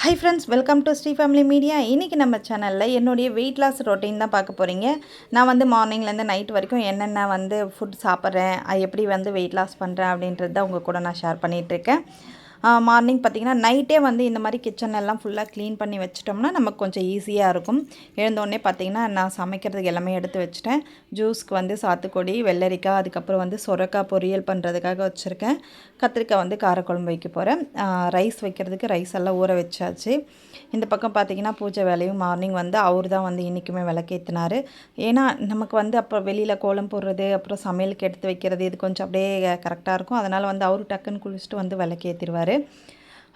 Hi friends welcome to Sri family media இன்றைக்கி நம்ம சேனலில் என்னுடைய வெயிட் லாஸ் ரொட்டீன் தான் பார்க்க போகிறீங்க நான் வந்து மார்னிங்லேருந்து நைட் வரைக்கும் என்னென்ன வந்து ஃபுட் சாப்பிட்றேன் அது எப்படி வந்து வெயிட் லாஸ் பண்ணுறேன் அப்படின்றது தான் உங்கள் கூட நான் ஷேர் பண்ணிகிட்ருக்கேன் மார்னிங் பார்த்திங்கன்னா நைட்டே வந்து இந்த மாதிரி கிச்சன் எல்லாம் ஃபுல்லாக க்ளீன் பண்ணி வச்சிட்டோம்னா நமக்கு கொஞ்சம் ஈஸியாக இருக்கும். எழுந்தோடனே பார்த்திங்கன்னா நான் சமைக்கிறதுக்கு எல்லாமே எடுத்து வச்சுட்டேன். ஜூஸ்க்கு வந்து சாத்துக்கொடி வெள்ளரிக்காய் அதுக்கப்புறம் வந்து சுரக்காய் பொரியல் பண்ணுறதுக்காக வச்சுருக்கேன். கத்திரிக்காய் வந்து காரக்குழம்பு வைக்க போகிறேன் ரைஸ் வைக்கிறதுக்கு ரைஸ் எல்லாம் ஊற வச்சாச்சு. இந்த பக்கம் பார்த்திங்கன்னா பூஜை வேலையும் மார்னிங் வந்து அவர் தான் வந்து இன்றைக்குமே விளக்கேற்றினார் ஏன்னா நமக்கு வந்து அப்புறம் வெளியில் கோலம் போடுறது அப்புறம் சமையலுக்கு எடுத்து வைக்கிறது இது கொஞ்சம் அப்படியே கரெக்டாக இருக்கும். அதனால் வந்து அவர் டக்குன்னு குளிச்சுட்டு வந்து விளக்கேற்றிடுவார்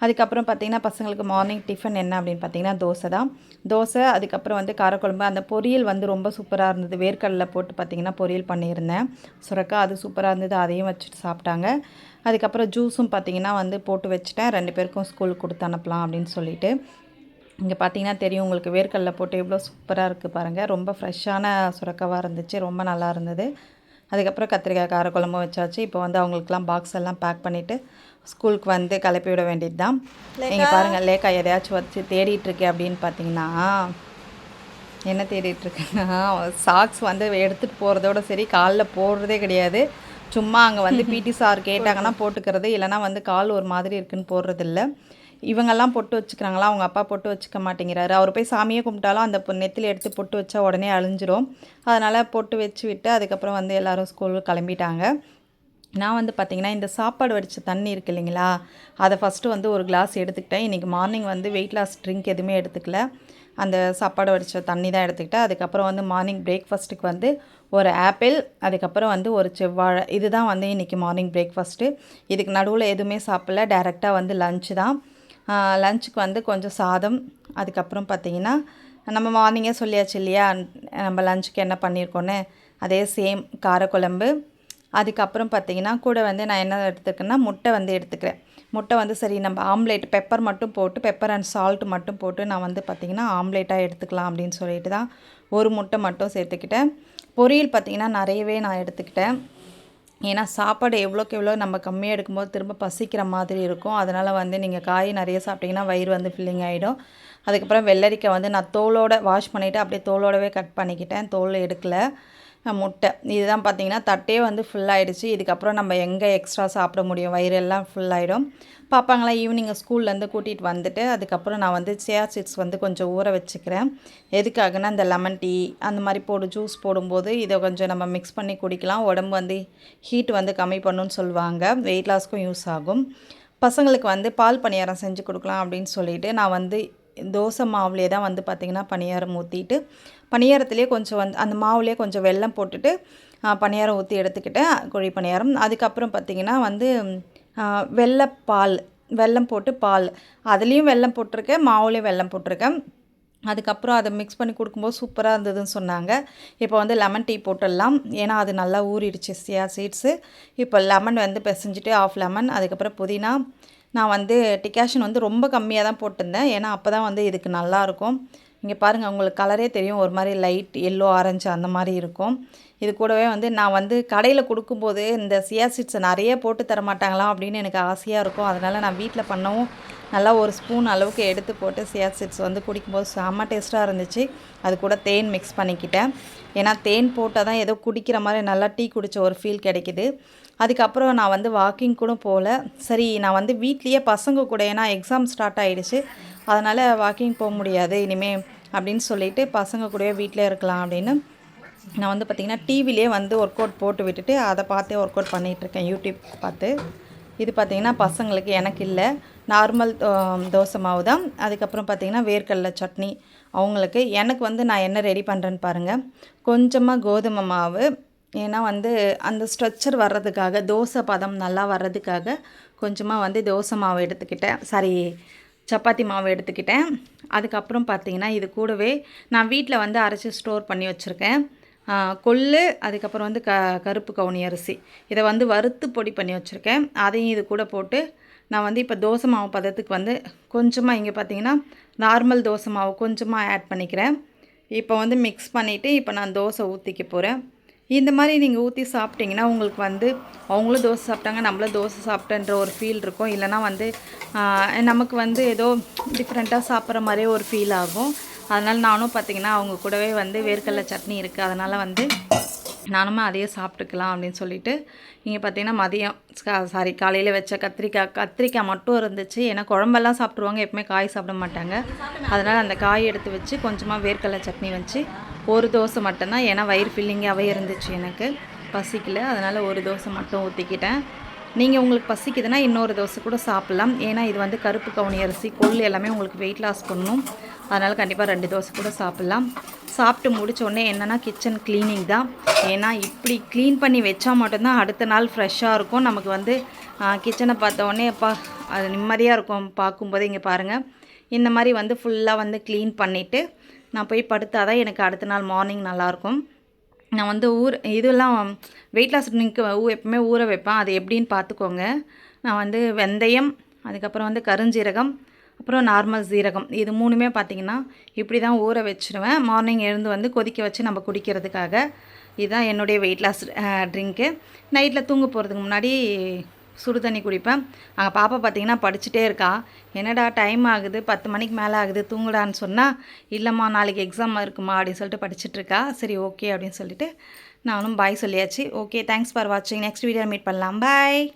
அதுக்கப்புறம் பார்த்திங்கன்னா பசங்களுக்கு மார்னிங் டிஃபன் என்ன அப்படின்னு பார்த்தீங்கன்னா தோசை தான். தோசை அதுக்கப்புறம் வந்து காரக்குழம்பு. அந்த பொரியல் வந்து ரொம்ப சூப்பராக இருந்தது. வேர்க்கடலை போட்டு பார்த்திங்கன்னா பொரியல் பண்ணியிருந்தேன். சுரக்கா அது சூப்பராக இருந்தது. அதையும் வச்சுட்டு சாப்பிட்டாங்க. அதுக்கப்புறம் ஜூஸும் பார்த்திங்கன்னா வந்து போட்டு வச்சுட்டேன். ரெண்டு பேருக்கும் ஸ்கூலுக்கு கொடுத்து அனுப்பலாம் அப்படின்னு சொல்லிட்டு. இங்கே பார்த்தீங்கன்னா தெரியும் உங்களுக்கு வேர்க்கடலை போட்டு எவ்வளோ சூப்பராக இருக்குது பாருங்கள் ரொம்ப ஃப்ரெஷ்ஷான சுரக்காவாக இருந்துச்சு. ரொம்ப நல்லா இருந்தது. அதுக்கப்புறம் கத்திரிக்காய் காரக்குழம்பும் வச்சாச்சு. இப்போ வந்து அவங்களுக்குலாம் பாக்ஸ் எல்லாம் பேக் பண்ணிவிட்டு ஸ்கூலுக்கு வந்து கிளப்பி விட வேண்டியது தான். நீங்கள் பாருங்கள் லேக்கா எதையாச்சும் வச்சு தேடிட்டுருக்கேன் அப்படின்னு பார்த்தீங்கன்னா என்ன தேடிட்டுருக்கேன்னா சாக்ஸ் வந்து எடுத்துகிட்டு போகிறதோட சரி காலில் போடுறதே கிடையாது. சும்மா அங்கே வந்து பிடி சார் கேட்டாங்கன்னா போட்டுக்கிறது இல்லைனா வந்து கால் ஒரு மாதிரி இருக்குன்னு போடுறதில்ல. இவங்கெல்லாம் பொட்டு வச்சுக்கிறாங்களா? அவங்க அப்பா பொட்டு வச்சுக்க மாட்டேங்கிறாரு. அவர் போய் சாமியே கும்பிட்டாலும் அந்த நெத்தில் எடுத்து பொட்டு வச்சா உடனே அழிஞ்சிரும். அதனால் பொட்டு வச்சு விட்டு அதுக்கப்புறம் வந்து எல்லோரும் ஸ்கூலுக்கு கிளம்பிட்டாங்க. நான் வந்து பார்த்திங்கன்னா இந்த சாப்பாடு வடித்த தண்ணி இருக்குது இல்லைங்களா? அதை ஃபஸ்ட்டு வந்து ஒரு கிளாஸ் எடுத்துக்கிட்டேன். இன்றைக்கி மார்னிங் வந்து வெயிட் லாஸ் ட்ரிங்க் எதுவுமே எடுத்துக்கல. அந்த சாப்பாடு வடித்த தண்ணி தான் எடுத்துக்கிட்டேன். அதுக்கப்புறம் வந்து மார்னிங் பிரேக்ஃபாஸ்ட்டுக்கு வந்து ஒரு ஆப்பிள் அதுக்கப்புறம் வந்து ஒரு செவ்வாழை. இதுதான் வந்து இன்றைக்கி மார்னிங் பிரேக்ஃபாஸ்ட்டு இதுக்கு நடுவில் எதுவுமே சாப்பிடல. டேரெக்டாக வந்து லஞ்சு தான். லஞ்சுக்கு வந்து கொஞ்சம் சாதம். அதுக்கப்புறம் பார்த்திங்கன்னா நம்ம மார்னிங்கே சொல்லியாச்சு இல்லையா? நம்ம லஞ்சுக்கு என்ன பண்ணியிருக்கோன்னு அதே சேம் காரக்குழம்பு. அதுக்கப்புறம் பார்த்திங்கன்னா கூட வந்து நான் என்ன எடுத்துக்கேன்னா முட்டை வந்து எடுத்துக்கிறேன். முட்டை வந்து சரி நம்ம ஆம்லேட் பெப்பர் மட்டும் போட்டு பெப்பர் அண்ட் சால்ட் மட்டும் போட்டு நான் வந்து பார்த்திங்கன்னா ஆம்லேட்டாக எடுத்துக்கலாம் அப்படின்னு சொல்லிட்டு தான் ஒரு முட்டை மட்டும் சேர்த்துக்கிட்டேன். பொரியல் பார்த்திங்கன்னா நிறையவே நான் எடுத்துக்கிட்டேன். ஏன்னா சாப்பாடு எவ்வளோக்கு எவ்வளோ நம்ம கம்மியாக எடுக்கும்போது திரும்ப பசிக்கிற மாதிரி இருக்கும். அதனால் வந்து நீங்கள் காய் நிறைய சாப்பிட்டிங்கன்னா வயிறு வந்து ஃபில்லிங் ஆகிடும் அதுக்கப்புறம் வெள்ளரிக்காய் வந்து நான் தோலோடு வாஷ் பண்ணிவிட்டு அப்படியே தோலோடவே கட் பண்ணிக்கிட்டேன். தோல் எடுக்கலை. முட்டை. இதுதான் பார்த்திங்கன்னா தட்டே வந்து ஃபுல்லாகிடுச்சு இதுக்கப்புறம் நம்ம எங்கே எக்ஸ்ட்ரா சாப்பிட முடியும்? வயிறெல்லாம் ஃபுல்லாகிடும் பாப்பாங்களாம் ஈவினிங் ஸ்கூல்லேருந்து கூட்டிகிட்டு வந்துட்டு அதுக்கப்புறம் நான் வந்து சேர் சீட்ஸ் வந்து கொஞ்சம் ஊற வச்சுக்கிறேன். எதுக்காகனா இந்த லெமன் டீ அந்த மாதிரி போடு ஜூஸ் போடும்போது இதை கொஞ்சம் நம்ம மிக்ஸ் பண்ணி குடிக்கலாம். உடம்பு வந்து ஹீட் வந்து கம்மி பண்ணுன்னு சொல்லுவாங்க. வெயிட் லாஸ்க்கும் யூஸ் ஆகும். பசங்களுக்கு வந்து பால் பணியாரம் செஞ்சு கொடுக்கலாம் அப்படின்னு சொல்லிட்டு நான் வந்து தோசை மாவுலேயே தான் வந்து பார்த்திங்கன்னா பணியாரம் ஊற்றிட்டு பணியாரத்துலேயே கொஞ்சம் வந்து அந்த மாவுலேயே கொஞ்சம் வெல்லம் போட்டுட்டு பணியாரம் ஊற்றி எடுத்துக்கிட்டேன் கோழி பணியாரம். அதுக்கப்புறம் பார்த்திங்கன்னா வந்து வெள்ளைப்பால் வெல்லம் போட்டு பால். அதுலேயும் வெல்லம் போட்டிருக்கேன் மாவுலேயும் வெல்லம் போட்டிருக்கேன். அதுக்கப்புறம் அதை மிக்ஸ் பண்ணி கொடுக்கும்போது சூப்பராக இருந்ததுன்னு சொன்னாங்க. இப்போ வந்து லெமன் டீ போட்டுடலாம். ஏன்னா அது நல்லா ஊறிடுச்சு சியா சீட்ஸு இப்போ லெமன் வந்து பிசைஞ்சிட்டு ஆஃப் லெமன் அதுக்கப்புறம் புதினா நான் வந்து டிகாஷன் வந்து ரொம்ப கம்மியாக தான் போட்டிருந்தேன். ஏன்னா அப்போ தான் வந்து இதுக்கு நல்லாயிருக்கும். இங்கே பாருங்கள் உங்களுக்கு கலரே தெரியும். ஒரு மாதிரி லைட் எல்லோ ஆரஞ்சு அந்த மாதிரி இருக்கும். இது கூடவே வந்து நான் வந்து கடையில் கொடுக்கும்போது இந்த சியா சீட்ஸை நிறைய போட்டு தர மாட்டாங்களாம் அப்படின்னு எனக்கு ஆசையாக இருக்கும். அதனால் நான் வீட்டில் பண்ணவும் நல்லா ஒரு ஸ்பூன் அளவுக்கு எடுத்து போட்டு சியா சீட்ஸ் வந்து குடிக்கும்போது செம்ம டேஸ்ட்டாக இருந்துச்சு. அது கூட தேன் மிக்ஸ் பண்ணிக்கிட்டேன். ஏன்னா தேன் போட்டால் தான் ஏதோ குடிக்கிற மாதிரி நல்லா டீ குடித்த ஒரு ஃபீல் கிடைக்கிது. அதுக்கப்புறம் நான் வந்து வாக்கிங் கூட போகல. சரி நான் வந்து வீட்லேயே பசங்க கூட ஏன்னா எக்ஸாம் ஸ்டார்ட் ஆகிடுச்சு அதனால் வாக்கிங் போக முடியாது. இனிமேல் அப்படின்னு சொல்லிவிட்டு பசங்க கூடவே வீட்டில் இருக்கலாம் அப்படின்னு. நான் வந்து பார்த்திங்கன்னா டிவிலே வந்து ஒர்க் அவுட் போட்டு விட்டுட்டு அதை பார்த்தே ஒர்க் அவுட் பண்ணிகிட்ருக்கேன் யூடியூப் பார்த்து. இது பார்த்திங்கன்னா பசங்களுக்கு எனக்கு இல்லை. நார்மல் தோசை மாவு தான். அதுக்கப்புறம் பார்த்திங்கன்னா வேர்க்கடலை சட்னி. அவங்களுக்கு எனக்கு வந்து நான் என்ன ரெடி பண்ணுறேன்னு பாருங்கள் கொஞ்சமாக கோதுமை மாவு. ஏன்னா வந்து அந்த ஸ்ட்ரக்சர் வர்றதுக்காக தோசை பதம் நல்லா வர்றதுக்காக கொஞ்சமாக வந்து தோசை மாவு எடுத்துக்கிட்டேன். சாரி சப்பாத்தி மாவு எடுத்துக்கிட்டேன். அதுக்கப்புறம் பார்த்திங்கன்னா இது கூடவே நான் வீட்டில் வந்து அரைச்சி ஸ்டோர் பண்ணி வச்சுருக்கேன். கொள்ளு அதுக்கப்புறம் வந்து க கருப்பு கவுனி அரிசி. இதை வந்து வறுத்து பொடி பண்ணி வச்சுருக்கேன். அதையும் இது கூட போட்டு நான் வந்து இப்போ தோசை மாவு பதத்துக்கு வந்து கொஞ்சமாக இங்கே பார்த்தீங்கன்னா நார்மல் தோசை மாவு கொஞ்சமாக ஆட் பண்ணிக்கிறேன். இப்போ வந்து மிக்ஸ் பண்ணிவிட்டு இப்போ நான் தோசை ஊற்றிக்க போகிறேன் இந்த மாதிரி நீங்கள் ஊற்றி சாப்பிட்டீங்கன்னா உங்களுக்கு வந்து அவங்களும் தோசை சாப்பிட்டாங்க நம்மளும் தோசை சாப்பிட்டன்ற ஒரு ஃபீல் இருக்கும். இல்லைனா வந்து நமக்கு வந்து ஏதோ டிஃப்ரெண்ட்டாக சாப்பிட்ற மாதிரியே ஒரு ஃபீல் ஆகும். அதனால் நானும் பார்த்தீங்கன்னா அவங்க கூடவே வந்து வேர்க்கடலை சட்னி இருக்குது அதனால் வந்து நானும் அதையே சாப்பிட்டுக்கலாம் அப்படின்னு சொல்லிட்டு இங்கே பார்த்தீங்கன்னா மதியம் சாரி காலையில் வச்ச கத்திரிக்காய் கத்திரிக்காய் மட்டும் இருந்துச்சு. ஏன்னா குழம்பெல்லாம் சாப்பிட்ருவாங்க எப்பவுமே காய் சாப்பிட மாட்டாங்க. அதனால் அந்த காய் எடுத்து வச்சு கொஞ்சமாக வேர்க்கடலை சட்னி வச்சு ஒரு தோசை மட்டும்தான். ஏன்னா வயிறு ஃபில்லிங்காகவே இருந்துச்சு எனக்கு. பசிக்கல. அதனால் ஒரு தோசை மட்டும் ஊற்றிக்கிட்டேன் நீங்கள் உங்களுக்கு பசிக்குதுன்னா இன்னொரு தோசை கூட சாப்பிட்லாம். ஏன்னா இது வந்து கருப்பு கவுனி அரிசி. கொள்ளு எல்லாமே உங்களுக்கு வெயிட் லாஸ் பண்ணணும். அதனால் கண்டிப்பாக ரெண்டு தோசை கூட சாப்பிட்லாம். சாப்பிட்டு முடித்தோடனே என்னென்னா கிச்சன் க்ளீனிங் தான். ஏன்னா இப்படி க்ளீன் பண்ணி வச்சா மட்டும்தான் அடுத்த நாள் ஃப்ரெஷ்ஷாக இருக்கும். நமக்கு வந்து கிச்சனை பார்த்த உடனே அது நிம்மதியாக இருக்கும். பார்க்கும்போது இங்கே பாருங்கள் இந்த மாதிரி வந்து ஃபுல்லாக வந்து க்ளீன் பண்ணிவிட்டு நான் போய் படுத்தாதான் எனக்கு அடுத்த நாள் மார்னிங் நல்லாயிருக்கும். நான் வந்து ஊர் இதெல்லாம் வெயிட் லாஸ் ட்ரிங்க்கு எப்பவுமே ஊற வைப்பேன். அது எப்படின்னு பார்த்துக்கோங்க. நான் வந்து வெந்தயம் அதுக்கப்புறம் வந்து கருஞ்சீரகம் அப்புறம் நார்மல் சீரகம். இது மூணுமே பார்த்திங்கன்னா இப்படி தான் ஊற வச்சுருவேன். மார்னிங் எழுந்து வந்து கொதிக்க வச்சு நம்ம குடிக்கிறதுக்காக. இதுதான் என்னுடைய வெயிட் லாஸ் ட்ரிங்க்கு நைட்டில் தூங்க போகிறதுக்கு முன்னாடி சுடு தண்ணி குடிப்பேன். அங்கே பாப்பா பார்த்தீங்கன்னா படிச்சுட்டே இருக்கா. என்னடா டைம் ஆகுது? பத்து மணிக்கு மேலே ஆகுது தூங்குடான்னு சொன்னால் இல்லைம்மா நாளைக்கு எக்ஸாம் இருக்குமா அப்படின்னு சொல்லிட்டு படிச்சுட்ருக்கா சரி ஓகே அப்படின்னு சொல்லிட்டு நானும் பாய் சொல்லியாச்சு. ஓகே தேங்க்ஸ் ஃபார் வாட்சிங் நெக்ஸ்ட் வீடியோ மீட் பண்ணலாம். பாய்